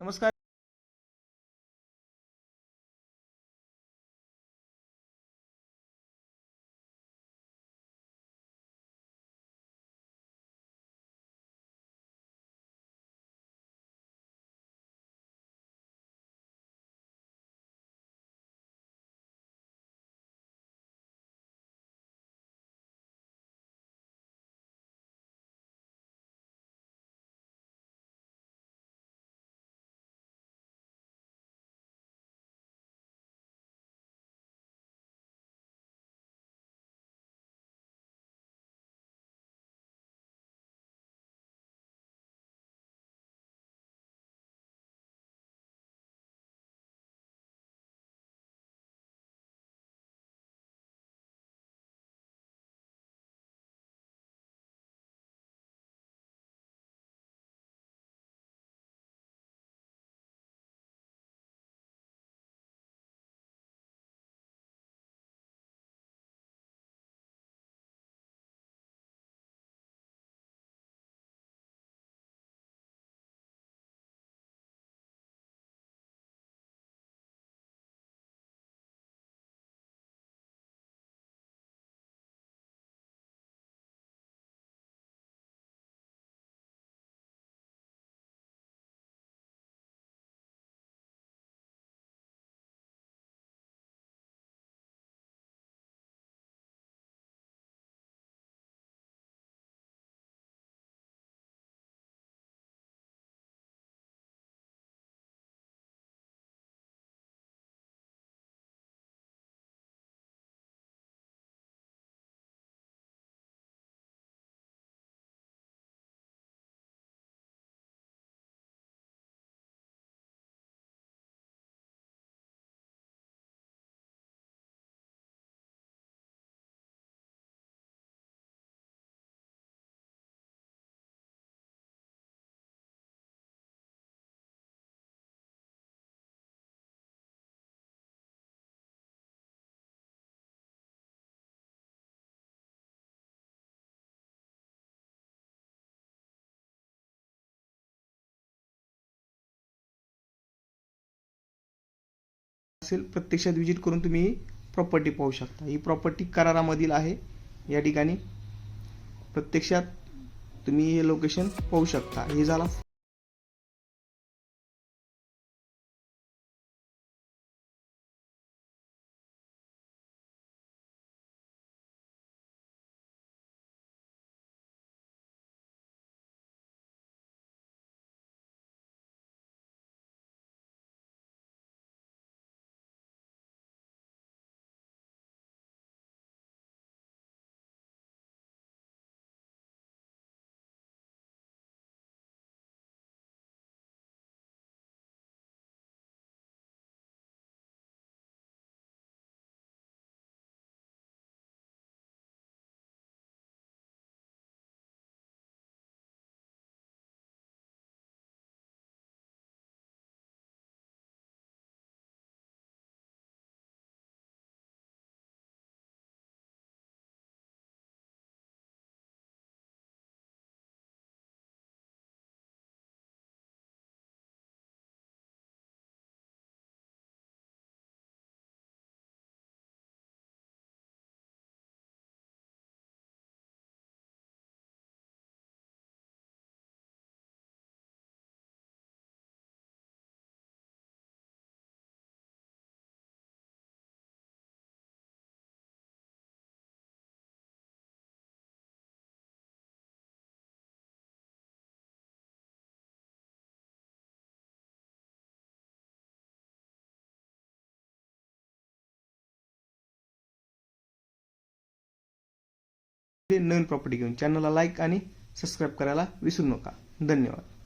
नमस्कार असेल प्रत्यक्षात विजिट करून तुम्ही ही प्रॉपर्टी पाहू शकता. ही प्रॉपर्टी करारामधील आहे. या ठिकाणी प्रत्यक्षात तुम्ही हे लोकेशन पाहू शकता. हे झाला नवीन प्रॉपर्टी घेऊन चॅनलला लाईक आणि सबस्क्राईब करायला विसरू नका. धन्यवाद.